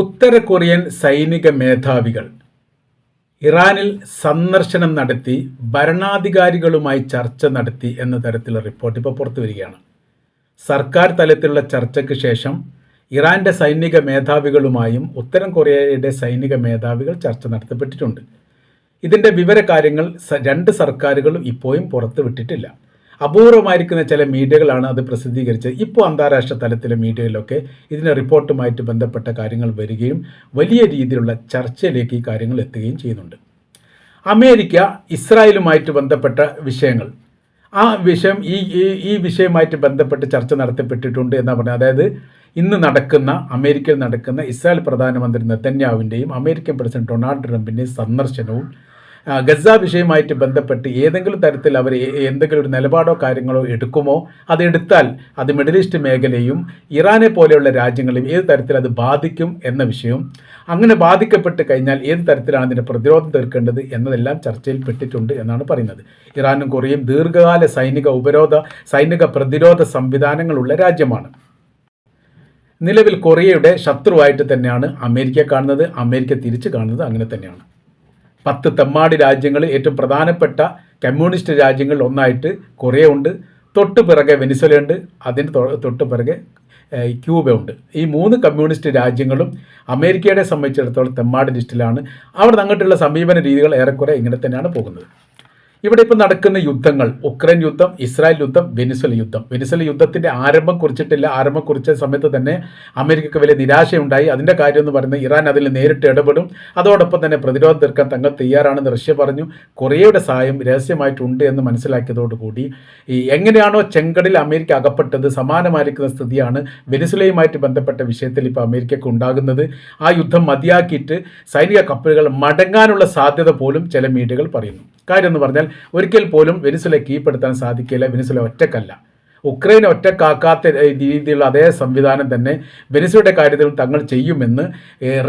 ഉത്തര Korean സൈനിക മേധാവികൾ. ഇറാനിൽ സന്ദർശനം നടത്തി ഭരണാധികാരികളുമായി ചർച്ച നടത്തി എന്ന തരത്തിലുള്ള റിപ്പോർട്ട് ഇപ്പോൾ പുറത്തു വരികയാണ്. സർക്കാർ തലത്തിലുള്ള ചർച്ചയ്ക്ക് ശേഷം ഇറാന്റെ സൈനിക മേധാവികളുമായും ഉത്തരം കൊറിയയുടെ സൈനിക മേധാവികൾ ചർച്ച നടത്തപ്പെട്ടിട്ടുണ്ട്. ഇതിന്റെ വിവര കാര്യങ്ങൾ രണ്ട് സർക്കാരുകളും ഇപ്പോഴും പുറത്തു വിട്ടിട്ടില്ല അപൂർവമായിരിക്കുന്ന ചില മീഡിയകളാണ് അത് പ്രസിദ്ധീകരിച്ചത്. ഇപ്പോൾ അന്താരാഷ്ട്ര തലത്തിലെ മീഡിയയിലൊക്കെ ഇതിന്റെ റിപ്പോർട്ടുമായിട്ട് ബന്ധപ്പെട്ട കാര്യങ്ങൾ വരികയും വലിയ രീതിയിലുള്ള ചർച്ചയിലേക്ക് ഈ കാര്യങ്ങൾ എത്തുകയും ചെയ്യുന്നുണ്ട്. അമേരിക്ക ഇസ്രായേലുമായിട്ട് ബന്ധപ്പെട്ട വിഷയങ്ങൾ. ആ വിഷയം ഈ ഈ വിഷയമായിട്ട് ബന്ധപ്പെട്ട് ചർച്ച നടത്തപ്പെട്ടിട്ടുണ്ട് എന്നാണ് പറഞ്ഞത്. അതായത് ഇന്ന് നടക്കുന്ന അമേരിക്കയിൽ നടക്കുന്ന ഇസ്രായേൽ പ്രധാനമന്ത്രി നെതന്യാവിന്റെയും അമേരിക്കൻ പ്രസിഡന്റ് ഡൊണാൾഡ് ട്രംപിന്റെയും സന്ദർശനവും ഗസ വിഷയമായിട്ട് ബന്ധപ്പെട്ട് ഏതെങ്കിലും തരത്തിൽ അവർ എന്തെങ്കിലും ഒരു നിലപാടോ കാര്യങ്ങളോ എടുക്കുമോ? അതെടുത്താൽ അത് മിഡിൽ ഈസ്റ്റ് മേഖലയും ഇറാനെ പോലെയുള്ള രാജ്യങ്ങളെയും ഏത് തരത്തിൽ അത് ബാധിക്കും എന്ന വിഷയം അങ്ങനെ ബാധിക്കപ്പെട്ട് കഴിഞ്ഞാൽ ഏത് തരത്തിലാണ് അതിന്റെ പ്രതിരോധം തീർക്കേണ്ടത് എന്നതെല്ലാം ചർച്ചയിൽ പെട്ടിട്ടുണ്ട് എന്നാണ് പറയുന്നത്. ഇറാനും കൊറിയയും ദീർഘകാല സൈനിക ഉപരോധ സൈനിക പ്രതിരോധ സംവിധാനങ്ങളുള്ള രാജ്യമാണ്. നിലവിൽ കൊറിയയുടെ ശത്രുവായിട്ട് തന്നെയാണ് അമേരിക്ക കാണുന്നത് അമേരിക്ക തിരിച്ചു കാണുന്നത് അങ്ങനെ തന്നെയാണ്. പത്ത് തെമ്മാടി രാജ്യങ്ങളിൽ ഏറ്റവും പ്രധാനപ്പെട്ട കമ്മ്യൂണിസ്റ്റ് രാജ്യങ്ങളിൽ ഒന്നായിട്ട് കൊറിയ ഉണ്ട് തൊട്ട് പിറകെ വെനിസ്വലയുണ്ട്. അതിന് തൊട്ട് പിറകെ ഏഹ്, ക്യൂബ ഉണ്ട് ഈ മൂന്ന് കമ്മ്യൂണിസ്റ്റ് രാജ്യങ്ങളും അമേരിക്കയുടെ സംബന്ധിച്ചിടത്തോളം തെമ്മാടി ലിസ്റ്റിലാണ്. അവിടെ അങ്ങോട്ടുള്ള സമീപന രീതികൾ ഏറെക്കുറെ ഇങ്ങനെ തന്നെയാണ് പോകുന്നത്. ഇവിടെ ഇപ്പോൾ നടക്കുന്ന യുദ്ധങ്ങൾ ഉക്രൈൻ യുദ്ധം ഇസ്രായേൽ യുദ്ധം വെനിസ്വല യുദ്ധം. വെനിസ്വല യുദ്ധത്തിന്റെ ആരംഭം കുറിച്ചിട്ടില്ല. ആരംഭം കുറിച്ച സമയത്ത് തന്നെ അമേരിക്കക്ക് വലിയ നിരാശയുണ്ടായി. അതിന്റെ കാര്യം എന്ന് പറയുന്നത് ഇറാൻ അതിൽ നേരിട്ട് ഇടപെടും. അതോടൊപ്പം തന്നെ പ്രതിരോധം തീർക്കാൻ തങ്ങൾ തയ്യാറാണെന്ന് റഷ്യ പറഞ്ഞു. കൊറിയയുടെ സഹായം രഹസ്യമായിട്ടുണ്ട് എന്ന് മനസ്സിലാക്കിയതോടുകൂടി ഈ എങ്ങനെയാണോ ചെങ്കടലിൽ അമേരിക്ക അകപ്പെട്ടത് സമാനമായിരിക്കുന്ന സ്ഥിതിയാണ് വെനിസ്വലയുമായിട്ട് ബന്ധപ്പെട്ട വിഷയത്തിൽ ഇപ്പോൾ അമേരിക്കയ്ക്ക് ഉണ്ടാകുന്നത്. ആ യുദ്ധം മതിയാക്കിയിട്ട് സൈനിക കപ്പലുകൾ മടങ്ങാനുള്ള സാധ്യത പോലും ചില മീഡിയകൾ പറയുന്നു. കാര്യം എന്ന് പറഞ്ഞാൽ ഒരിക്കൽ പോലും വെനിസുല കീഴ്പ്പെടുത്താൻ സാധിക്കില്ല. വെനിസുല ഒറ്റക്കല്ല. ഉക്രൈൻ ഒറ്റക്കാക്കാത്ത രീതിയിലുള്ള അതേ സംവിധാനം തന്നെ വെനിസുലയുടെ കാര്യത്തിൽ തങ്ങൾ ചെയ്യുമെന്ന്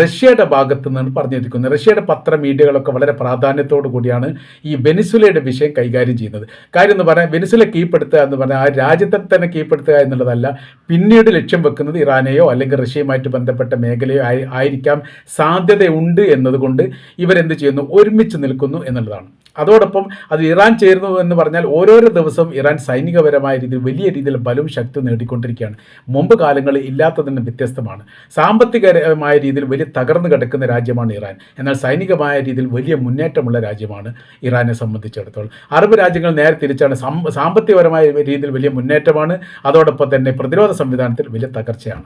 റഷ്യയുടെ ഭാഗത്തു നിന്നാണ് പറഞ്ഞിരിക്കുന്നത് റഷ്യയുടെ പത്ര മീഡിയകളൊക്കെ വളരെ പ്രാധാന്യത്തോടു കൂടിയാണ് ഈ വെനിസുലയുടെ വിഷയം കൈകാര്യം ചെയ്യുന്നത്. കാര്യം എന്ന് പറഞ്ഞാൽ വെനിസുല കീഴ്പ്പെടുത്തുക എന്ന് പറഞ്ഞാൽ ആ രാജ്യത്തെ തന്നെ കീഴ്പ്പെടുത്തുക എന്നുള്ളതല്ല പിന്നീട് ലക്ഷ്യം വെക്കുന്നത് ഇറാനെയോ അല്ലെങ്കിൽ റഷ്യയുമായിട്ട് ബന്ധപ്പെട്ട മേഖലയോ ആയിരിക്കാം സാധ്യതയുണ്ട് എന്നതുകൊണ്ട് ഇവരെന്ത് ചെയ്യുന്നു? ഒരുമിച്ച് നിൽക്കുന്നു എന്നുള്ളതാണ്. അതോടൊപ്പം അത് ഇറാൻ ചേരുന്നു എന്ന് പറഞ്ഞാൽ ഓരോരോ ദിവസവും ഇറാൻ സൈനികപരമായ രീതിയിൽ വലിയ രീതിയിൽ ബലവും ശക്തി നേടിക്കൊണ്ടിരിക്കുകയാണ്. മുമ്പ് കാലങ്ങളിൽ ഇല്ലാത്തതിന് വ്യത്യസ്തമാണ്. സാമ്പത്തികമായ രീതിയിൽ വലിയ തകർന്നു കിടക്കുന്ന രാജ്യമാണ് ഇറാൻ. എന്നാൽ സൈനികമായ രീതിയിൽ വലിയ മുന്നേറ്റമുള്ള രാജ്യമാണ് ഇറാനെ സംബന്ധിച്ചിടത്തോളം. അറബ് രാജ്യങ്ങൾ നേരെ തിരിച്ചാണ് സാമ്പത്തികപരമായ രീതിയിൽ വലിയ മുന്നേറ്റമാണ്. അതോടൊപ്പം തന്നെ പ്രതിരോധ സംവിധാനത്തിൽ വലിയ തകർച്ചയാണ്.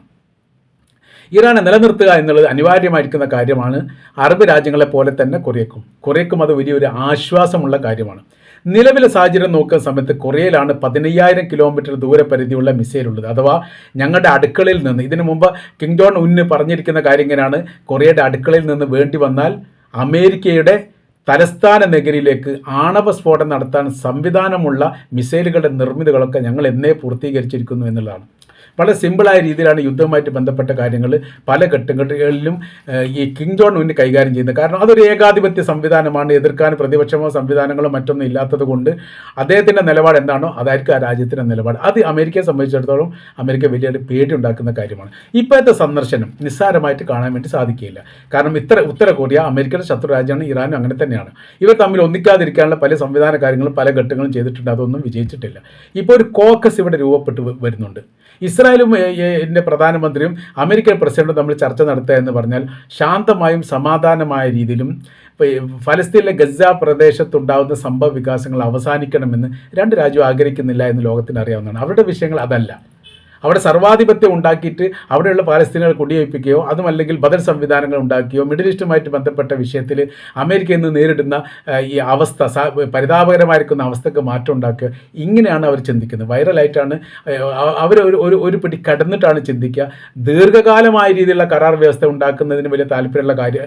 ഇറാനെ നിലനിർത്തുക എന്നുള്ളത് അനിവാര്യമായിരിക്കുന്ന കാര്യമാണ്. അറബ് രാജ്യങ്ങളെ പോലെ തന്നെ കൊറിയക്കും. കൊറിയക്കും അത് വലിയൊരു ആശ്വാസമുള്ള കാര്യമാണ്. നിലവിലെ സാഹചര്യം നോക്കുന്ന സമയത്ത് കൊറിയയിലാണ് പതിനയ്യായിരം കിലോമീറ്റർ ദൂരപരിധിയുള്ള മിസൈൽ ഉള്ളത് അഥവാ ഞങ്ങളുടെ അടുക്കളയിൽ നിന്ന് ഇതിനു മുമ്പ് കിങ് ജോൺ ഉന്ന് പറഞ്ഞിരിക്കുന്ന കാര്യം ഇങ്ങനെയാണ്. കൊറിയയുടെ അടുക്കളയിൽ നിന്ന് വേണ്ടി വന്നാൽ അമേരിക്കയുടെ തലസ്ഥാന നഗരിയിലേക്ക് ആണവ സ്ഫോടനം നടത്താൻ സംവിധാനമുള്ള മിസൈലുകളുടെ നിർമ്മിതികളൊക്കെ ഞങ്ങൾ എന്നേ പൂർത്തീകരിച്ചിരിക്കുന്നു എന്നുള്ളതാണ്. വളരെ സിമ്പിളായ രീതിയിലാണ് യുദ്ധവുമായിട്ട് ബന്ധപ്പെട്ട കാര്യങ്ങൾ പല ഘട്ടങ്ങളിലും ഈ കിങ് ജോൺ ഉന്ന് കൈകാര്യം ചെയ്യുന്നത്. കാരണം അതൊരു ഏകാധിപത്യ സംവിധാനമാണ്. എതിർക്കാൻ പ്രതിപക്ഷമോ സംവിധാനങ്ങളോ മറ്റൊന്നും ഇല്ലാത്തത് കൊണ്ട് അദ്ദേഹത്തിന്റെ നിലപാട് എന്താണോ അതായിരിക്കും ആ രാജ്യത്തിന്റെ നിലപാട്. അത് അമേരിക്കയെ സംബന്ധിച്ചിടത്തോളം അമേരിക്ക വലിയൊരു പേടി ഉണ്ടാക്കുന്ന കാര്യമാണ്. ഇപ്പോഴത്തെ സന്ദർശനം നിസ്സാരമായിട്ട് കാണാൻ വേണ്ടി സാധിക്കില്ല കാരണം ഇത്ര ഉത്തര കൊറിയ അമേരിക്കയുടെ ശത്രു രാജ്യമാണ് ഇറാനും അങ്ങനെ തന്നെയാണ്. ഇവർ തമ്മിൽ ഒന്നിക്കാതിരിക്കാനുള്ള പല സംവിധാന കാര്യങ്ങളും പല ഘട്ടങ്ങളും ചെയ്തിട്ടുണ്ട്. അതൊന്നും വിജയിച്ചിട്ടില്ല. ഇപ്പോൾ ഒരു കോക്കസ് ഇവിടെ രൂപപ്പെട്ട് വരുന്നുണ്ട്. ഇസ്രായേലും ഏ, എന്റെ പ്രധാനമന്ത്രിയും അമേരിക്കൻ പ്രസിഡന്റും തമ്മിൽ ചർച്ച നടത്തുക എന്ന് പറഞ്ഞാൽ ശാന്തമായും സമാധാനമായ രീതിയിലും ഫലസ്തീനിലെ ഗസ പ്രദേശത്തുണ്ടാകുന്ന സംഭവ വികാസങ്ങൾ അവസാനിക്കണമെന്ന് രണ്ട് രാജ്യവും ആഗ്രഹിക്കുന്നില്ല എന്ന് ലോകത്തിന് അറിയാവുന്നതാണ്. അവരുടെ വിഷയങ്ങൾ അതല്ല. അവിടെ സർവാധിപത്യം ഉണ്ടാക്കിയിട്ട് അവിടെയുള്ള പാലസ്തീനുകൾ കുടിയൊഴിപ്പിക്കുകയോ അതുമല്ലെങ്കിൽ ബദൽ സംവിധാനങ്ങൾ ഉണ്ടാക്കുകയോ മിഡിൽ ഈസ്റ്റുമായിട്ട് ബന്ധപ്പെട്ട വിഷയത്തിൽ അമേരിക്ക ഇന്ന് നേരിടുന്ന ഈ അവസ്ഥ പരിതാപകരമായിരിക്കുന്ന അവസ്ഥക്ക് മാറ്റം ഉണ്ടാക്കുക. ഇങ്ങനെയാണ് അവർ ചിന്തിക്കുന്നത്. വൈറലായിട്ടാണ് അവർ ഒരു ഒരു പിടി കടന്നിട്ടാണ് ചിന്തിക്കുക. ദീർഘകാലമായ രീതിയിലുള്ള കരാർ വ്യവസ്ഥ ഉണ്ടാക്കുന്നതിന് വലിയ താല്പര്യമുള്ള കാര്യ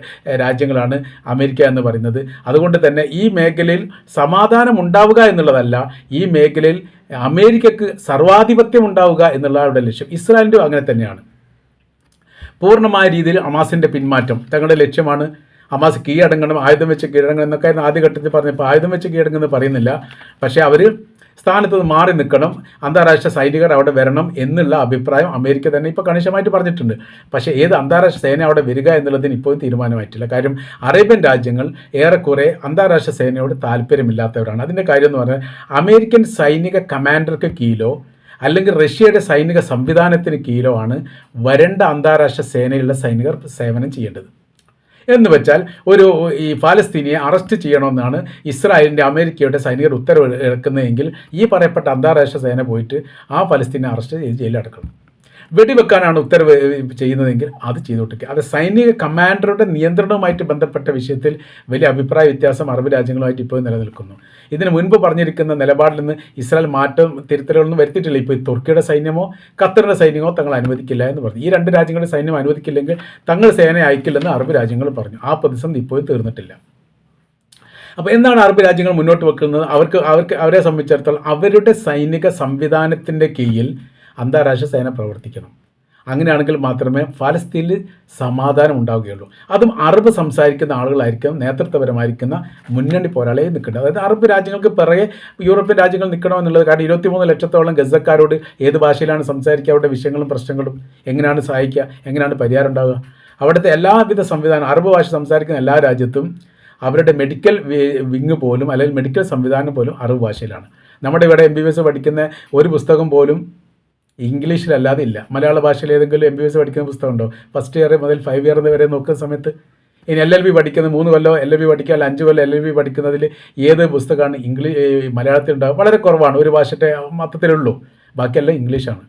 രാജ്യങ്ങളാണ് അമേരിക്ക എന്ന് പറയുന്നത്. അതുകൊണ്ട് തന്നെ ഈ മേഖലയിൽ സമാധാനം ഉണ്ടാവുക എന്നുള്ളതല്ല ഈ മേഖലയിൽ അമേരിക്കക്ക് സർവാധിപത്യം ഉണ്ടാവുക എന്നുള്ള അവരുടെ ലക്ഷ്യം ഇസ്രായേലിന്റെ അങ്ങനെ തന്നെയാണ്. പൂർണമായ രീതിയിൽ ഹമാസിന്റെ പിന്മാറ്റം തങ്ങളുടെ ലക്ഷ്യമാണ്. ഹമാസ് കീഴടങ്ങണം ആയുധം വെച്ച് കീഴടങ്ങണം എന്നൊക്കെ ആയിരുന്നു ആദ്യഘട്ടത്തിൽ പറഞ്ഞപ്പോൾ ആയുധം വെച്ച് കീഴടങ്ങുമെന്ന് പറയുന്നില്ല. പക്ഷേ അവർ സ്ഥാനത്ത് നിന്ന് മാറി നിൽക്കണം അന്താരാഷ്ട്ര സൈനികർ അവിടെ വരണം എന്നുള്ള അഭിപ്രായം അമേരിക്ക തന്നെ ഇപ്പോൾ കണിശമായിട്ട് പറഞ്ഞിട്ടുണ്ട്. പക്ഷേ ഏത് അന്താരാഷ്ട്ര സേന അവിടെ വരിക എന്നുള്ളതിന് ഇപ്പോഴും തീരുമാനമായിട്ടില്ല. കാര്യം അറേബ്യൻ രാജ്യങ്ങൾ ഏറെക്കുറെ അന്താരാഷ്ട്ര സേനയോട് താല്പര്യമില്ലാത്തവരാണ്. അതിന്റെ കാര്യം എന്ന് പറഞ്ഞാൽ അമേരിക്കൻ സൈനിക കമാൻഡർക്ക് കീഴിലോ അല്ലെങ്കിൽ റഷ്യയുടെ സൈനിക സംവിധാനത്തിന് കീഴിലോ ആണ് വരണ്ട അന്താരാഷ്ട്ര സേനയിലുള്ള സൈനികർ സേവനം ചെയ്യേണ്ടത്. എന്ന് വെച്ചാൽ ഒരു ഈ ഫാലസ്തീനിയെ അറസ്റ്റ് ചെയ്യണമെന്നാണ് ഇസ്രായേലിന്റെ അമേരിക്കയുടെ സൈനികർ ഉത്തരവ് എടുക്കുന്നതെങ്കിൽ ഈ പറയപ്പെട്ട അന്താരാഷ്ട്ര സേന പോയിട്ട് ആ ഫലസ്തീനെ അറസ്റ്റ് ചെയ്ത് ജയിലടക്കണം വെടിവെക്കാനാണ് ഉത്തരവ് ചെയ്യുന്നതെങ്കിൽ അത് ചെയ്തോട്ടെ അത് സൈനിക കമാൻഡറുടെ നിയന്ത്രണവുമായിട്ട് ബന്ധപ്പെട്ട വിഷയത്തിൽ വലിയ അഭിപ്രായ വ്യത്യാസം അറബ് രാജ്യങ്ങളുമായിട്ട് ഇപ്പോൾ നിലനിൽക്കുന്നു. ഇതിന് മുൻപ് പറഞ്ഞിരിക്കുന്ന നിലപാടിൽ നിന്ന് ഇസ്രായേൽ മാറ്റം തിരുത്തലുകളൊന്നും വരുത്തിയിട്ടില്ല. ഇപ്പോൾ തുർക്കിയുടെ സൈന്യമോ ഖത്തറിന്റെ സൈന്യമോ തങ്ങൾ അനുവദിക്കില്ല എന്ന് പറഞ്ഞു. ഈ രണ്ട് രാജ്യങ്ങളുടെ സൈന്യം അനുവദിക്കില്ലെങ്കിൽ തങ്ങൾ സേന അയക്കില്ലെന്ന് അറബ് രാജ്യങ്ങൾ പറഞ്ഞു. ആ പ്രതിസന്ധി ഇപ്പോഴും തീർന്നിട്ടില്ല. അപ്പോൾ എന്താണ് അറബ് രാജ്യങ്ങൾ മുന്നോട്ട് വെക്കുന്നത്? അവർക്ക് അവർക്ക് അവരെ സംബന്ധിച്ചിടത്തോളം അവരുടെ സൈനിക സംവിധാനത്തിന്റെ കീഴിൽ അന്താരാഷ്ട്ര സേന പ്രവർത്തിക്കണം. അങ്ങനെയാണെങ്കിൽ മാത്രമേ ഫലസ്തീനിൽ സമാധാനം ഉണ്ടാവുകയുള്ളൂ. അതും അറബ് സംസാരിക്കുന്ന ആളുകളായിരിക്കും നേതൃത്വപരമായിരിക്കുന്ന മുന്നണി പോരാളിയെ നിൽക്കേണ്ടത്. അതായത് അറബ് രാജ്യങ്ങൾക്ക് പിറകെ യൂറോപ്യൻ രാജ്യങ്ങൾ നിൽക്കണമെന്നുള്ളത് കാരണം ഇരുപത്തിമൂന്ന് ലക്ഷത്തോളം ഗസക്കാരോട് ഏത് ഭാഷയിലാണ് സംസാരിക്കുക അവരുടെ വിഷയങ്ങളും പ്രശ്നങ്ങളും എങ്ങനെയാണ് സഹായിക്കുക എങ്ങനെയാണ് പരിഹാരം ഉണ്ടാവുക. അവിടുത്തെ എല്ലാവിധ സംവിധാനം അറബ് ഭാഷ സംസാരിക്കുന്ന എല്ലാ രാജ്യത്തും അവരുടെ മെഡിക്കൽ വിങ് പോലും അല്ലെങ്കിൽ മെഡിക്കൽ സംവിധാനം പോലും അറബ് ഭാഷയിലാണ്. നമ്മുടെ ഇവിടെ എം ബി ബി എസ് പഠിക്കുന്ന ഒരു പുസ്തകം പോലും ഇംഗ്ലീഷിലല്ലാതെ ഇല്ല മലയാള ഭാഷയിൽ ഏതെങ്കിലും എം ബി എസ് പഠിക്കുന്ന പുസ്തകമുണ്ടോ? ഫസ്റ്റ് ഇയർ മുതൽ ഫൈവ് ഇയർ വരെ നോക്കുന്ന സമയത്ത് ഇനി എൽ എൽ ബി പഠിക്കുന്ന മൂന്ന് കൊല്ലോ എൽ എൽ ബി പഠിക്കുക അല്ല അഞ്ച് കൊല്ലം എൽ എൽ ബി പഠിക്കുന്നതിൽ ഏത് പുസ്തകമാണ് ഇംഗ്ലീഷ് മലയാളത്തിൽ വളരെ കുറവാണ്. ഒരു ഭാഷത്തെ മൊത്തത്തിലുള്ളൂ. ബാക്കിയെല്ലാം ഇംഗ്ലീഷാണ്.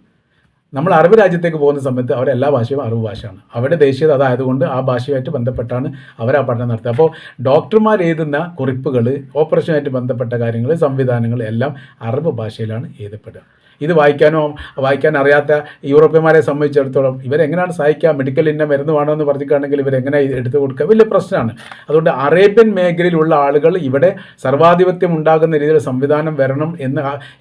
നമ്മൾ അറബ് രാജ്യത്തേക്ക് പോകുന്ന സമയത്ത് അവരെല്ലാ ഭാഷയും അറബ് ഭാഷയാണ്. അവരുടെ ദേശീയത അതായതുകൊണ്ട് ആ ഭാഷയുമായിട്ട് ബന്ധപ്പെട്ടാണ് അവർ ആ പഠനം നടത്തുക. അപ്പോൾ ഡോക്ടർമാർ എഴുതുന്ന കുറിപ്പുകൾ ഓപ്പറേഷനുമായിട്ട് ബന്ധപ്പെട്ട കാര്യങ്ങൾ സംവിധാനങ്ങൾ എല്ലാം അറബ് ഭാഷയിലാണ് എഴുതപ്പെടുക. ഇത് വായിക്കാനോ വായിക്കാൻ അറിയാത്ത യൂറോപ്യന്മാരെ സംബന്ധിച്ചിടത്തോളം ഇവരെങ്ങനെയാണ് സഹായിക്കുക? മെഡിക്കൽ ഇന്ന മരുന്ന് വേണമെന്ന് പറഞ്ഞിട്ടാണെങ്കിൽ ഇവരെങ്ങനെ എടുത്തു കൊടുക്കുക? വലിയ പ്രശ്നമാണ്. അതുകൊണ്ട് അറേബ്യൻ മേഖലയിലുള്ള ആളുകൾ ഇവിടെ സർവാധിപത്യം ഉണ്ടാകുന്ന രീതിയിൽ സംവിധാനം വരണം എന്ന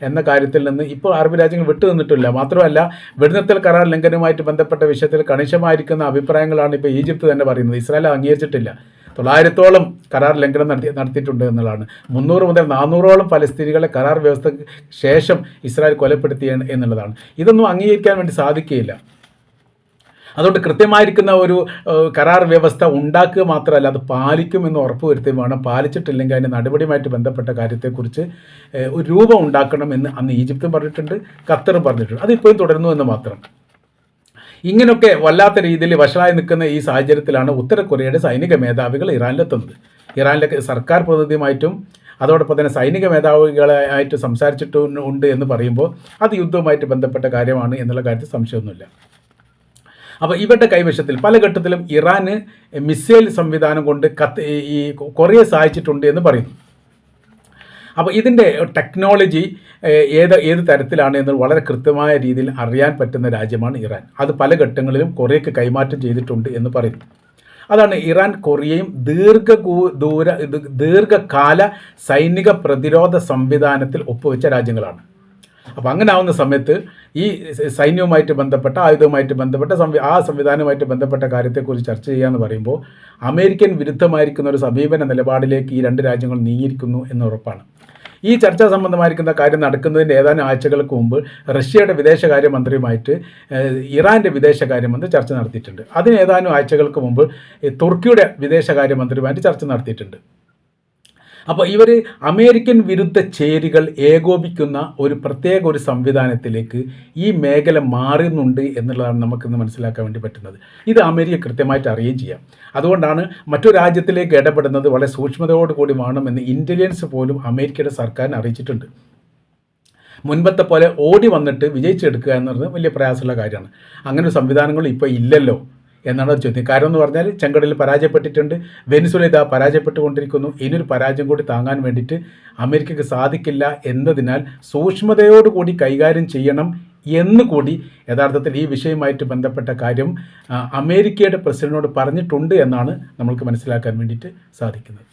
എന്ന കാര്യത്തിൽ നിന്ന് ഇപ്പോൾ അറബ് രാജ്യങ്ങൾ വിട്ടു നിന്നിട്ടില്ല. മാത്രമല്ല വെടിനിർത്തൽ കരാർ ലംഘനവുമായിട്ട് ബന്ധപ്പെട്ട വിഷയത്തിൽ കണിശമായിരിക്കുന്ന അഭിപ്രായങ്ങളാണ് ഇപ്പോൾ ഈജിപ്ത് തന്നെ പറയുന്നത്. ഇസ്രായേൽ അംഗീകരിച്ചിട്ടില്ല. തൊള്ളായിരത്തോളം കരാർ ലംഘനം നടത്തി നടത്തിയിട്ടുണ്ട് എന്നുള്ളതാണ്. മുന്നൂറ് മുതൽ നാനൂറോളം പലസ്തീനികളെ കരാർ വ്യവസ്ഥയ്ക്ക് ശേഷം ഇസ്രായേൽ കൊലപ്പെടുത്തി എന്നുള്ളതാണ്. ഇതൊന്നും അംഗീകരിക്കാൻ വേണ്ടി സാധിക്കുകയില്ല. അതുകൊണ്ട് കൃത്യമായിരിക്കുന്ന ഒരു കരാർ വ്യവസ്ഥ ഉണ്ടാക്കുക മാത്രമല്ല അത് പാലിക്കും എന്ന് ഉറപ്പുവരുത്തുകയും വേണം. പാലിച്ചിട്ടില്ലെങ്കിൽ അതിന്റെ നടപടിയുമായിട്ട് ബന്ധപ്പെട്ട കാര്യത്തെക്കുറിച്ച് ഒരു രൂപം ഉണ്ടാക്കണം എന്ന് അന്ന് ഈജിപ്തും പറഞ്ഞിട്ടുണ്ട് ഖത്തറും പറഞ്ഞിട്ടുണ്ട്. അതിപ്പോഴും തുടരുന്നു എന്ന് മാത്രം. ഇങ്ങനെയൊക്കെ വല്ലാത്ത രീതിയിൽ വഷളായി നിൽക്കുന്ന ഈ സാഹചര്യത്തിലാണ് ഉത്തര കൊറിയയുടെ സൈനിക മേധാവികൾ ഇറാനിലെത്തുന്നത്. ഇറാനിലെ സർക്കാർ പ്രതിനിധിയുമായിട്ടും അതോടൊപ്പം തന്നെ സൈനിക മേധാവികളായിട്ട് സംസാരിച്ചിട്ടുണ്ട് ഉണ്ട് എന്ന് പറയുമ്പോൾ അത് യുദ്ധവുമായിട്ട് ബന്ധപ്പെട്ട കാര്യമാണ് എന്നുള്ള കാര്യത്തിൽ സംശയമൊന്നുമില്ല. അപ്പോൾ ഇവരുടെ കൈവശത്തിൽ പല ഘട്ടത്തിലും ഇറാന് മിസൈൽ സംവിധാനം കൊണ്ട് കത്ത് ഈ കൊറിയ സഹായിച്ചിട്ടുണ്ട് എന്ന് പറയുന്നു. അപ്പോൾ ഇതിന്റെ ടെക്നോളജി ഏത് ഏത് തരത്തിലാണ് എന്ന് വളരെ കൃത്യമായ രീതിയിൽ അറിയാൻ പറ്റുന്ന രാജ്യമാണ് ഇറാൻ. അത് പല ഘട്ടങ്ങളിലും കൊറിയയ്ക്ക് കൈമാറ്റം ചെയ്തിട്ടുണ്ട് എന്ന് പറയുന്നു. അതാണ് ഇറാൻ കൊറിയയും ദീർഘ ദൂര ദീർഘകാല സൈനിക പ്രതിരോധ സംവിധാനത്തിൽ ഒപ്പുവെച്ച രാജ്യങ്ങളാണ്. അപ്പോൾ അങ്ങനെ ആവുന്ന സമയത്ത് ഈ സൈന്യവുമായിട്ട് ബന്ധപ്പെട്ട ആയുധവുമായിട്ട് ബന്ധപ്പെട്ട സംവി ആ സംവിധാനവുമായിട്ട് ബന്ധപ്പെട്ട കാര്യത്തെക്കുറിച്ച് ചർച്ച ചെയ്യുക എന്ന് പറയുമ്പോൾ അമേരിക്കൻ വിരുദ്ധമായിരിക്കുന്ന ഒരു സമീപന നിലപാടിലേക്ക് ഈ രണ്ട് രാജ്യങ്ങൾ നീങ്ങിയിരിക്കുന്നു എന്ന് ഉറപ്പാണ്. ഈ ചർച്ചാ സംബന്ധമായിരിക്കുന്ന കാര്യം നടക്കുന്നതിന്റെ ഏതാനും ആഴ്ചകൾക്ക് മുമ്പ് റഷ്യയുടെ വിദേശകാര്യമന്ത്രിയുമായിട്ട് ഇറാന്റെ വിദേശകാര്യമന്ത്രി ചർച്ച നടത്തിയിട്ടുണ്ട്. അതിന് ഏതാനും ആഴ്ചകൾക്ക് മുമ്പ് തുർക്കിയുടെ വിദേശകാര്യമന്ത്രിയുമായിട്ട് ചർച്ച നടത്തിയിട്ടുണ്ട്. അപ്പോൾ ഇവർ അമേരിക്കൻ വിരുദ്ധ ചേരികൾ ഏകോപിക്കുന്ന ഒരു പ്രത്യേക ഒരു സംവിധാനത്തിലേക്ക് ഈ മേഖല മാറുന്നുണ്ട് എന്നുള്ളതാണ് നമുക്കിന്ന് മനസ്സിലാക്കാൻ വേണ്ടി പറ്റുന്നത്. ഇത് അമേരിക്ക കൃത്യമായിട്ട് അറിയുകയും ചെയ്യാം. അതുകൊണ്ടാണ് മറ്റു രാജ്യത്തിലേക്ക് ഇടപെടുന്നത് വളരെ സൂക്ഷ്മതയോടുകൂടി വേണമെന്ന് ഇന്റലിജൻസ് പോലും അമേരിക്കയുടെ സർക്കാരിനെ അറിയിച്ചിട്ടുണ്ട്. മുൻപത്തെ പോലെ ഓടി വന്നിട്ട് വിജയിച്ചെടുക്കുക എന്നുള്ളത് വലിയ പ്രയാസമുള്ള കാര്യമാണ്. അങ്ങനെ ഒരു സംവിധാനങ്ങൾ ഇപ്പോൾ ഇല്ലല്ലോ. എന്നാണ് ചോദ്യം. കാരണം എന്ന് പറഞ്ഞാൽ ചെങ്കടലിൽ പരാജയപ്പെട്ടിട്ടുണ്ട്. വെനിസുല ഇതാ പരാജയപ്പെട്ടുകൊണ്ടിരിക്കുന്നു. ഇനിയൊരു പരാജയം കൂടി താങ്ങാൻ വേണ്ടിയിട്ട് അമേരിക്കയ്ക്ക് സാധിക്കില്ല എന്നതിനാൽ സൂക്ഷ്മതയോടുകൂടി കൈകാര്യം ചെയ്യണം എന്നുകൂടി യഥാർത്ഥത്തിൽ ഈ വിഷയവുമായിട്ട് ബന്ധപ്പെട്ട കാര്യം അമേരിക്കയുടെ പ്രസിഡന്റിനോട് പറഞ്ഞിട്ടുണ്ട് എന്നാണ് നമ്മൾക്ക് മനസ്സിലാക്കാൻ വേണ്ടിയിട്ട് സാധിക്കുന്നത്.